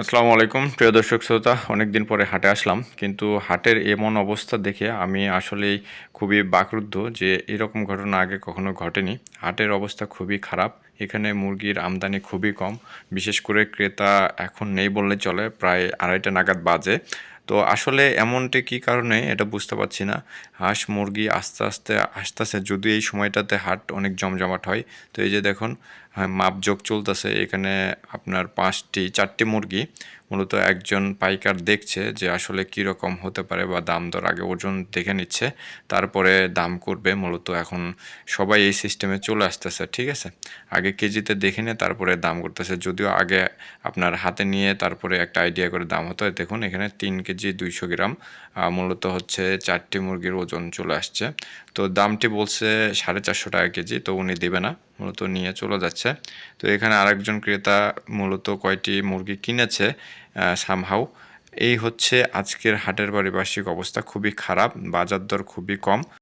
আসসালামু আলাইকুম। প্রিয় দর্শক শ্রোতা অনেক দিন পরে হাটে আসলাম, কিন্তু হাটের এমন অবস্থা দেখে আমি আসলেই খুবই বাকরুদ্ধ যে এরকম ঘটনা আগে কখনো ঘটেনি। হাটের অবস্থা খুবই খারাপ, এখানে মুরগির আমদানি খুবই কম, বিশেষ করে ক্রেতা এখন নেই বললে চলে, প্রায় আড়াইটা নাগাদ বাজে। তো আসলে এমনটি কি কারণে? এটা বুঝতে পারছি না। হাঁস মুরগি আস্তে আস্তে আস্তে আস্তে যদি এই সময়টাতে হাট অনেক জমজমাট হয়। তো এই যে দেখুন মাপযোগ চলতেছে। এখানে আপনার পাঁচটি, চারটি মুরগি। মূলত একজন পাইকার দেখছে যে আসলে কী রকম হতে পারে বা দাম দর আগে ওজন দেখে নিচ্ছে, তারপরে দাম করবে মূলত এখন সবাই এই সিস্টেমে চলে আসতেছে, ঠিক আছে? আগে কেজিতে দেখে নিয়ে তারপরে দাম করতেছে। যদিও আগে আপনার হাতে নিয়ে তারপরে একটা আইডিয়া করে দাম হতো। দেখুন এখানে তিন কেজি দুইশো গ্রাম মূলত হচ্ছে চারটি মুরগির ওজন চলে আসছে। তো দামটি বলছে সাড়ে চারশো টাকা কেজি, তো উনি দেবে না। মূলত নিয়ে চলে যাচ্ছে। তো এখানে আরেকজন ক্রেতা মূলত কয়টি মুরগি কিনেছে সামহাউ এই হচ্ছে আজকের হাটের পারিপার্শ্বিক অবস্থা খুবই খারাপ, বাজার দর খুবই কম।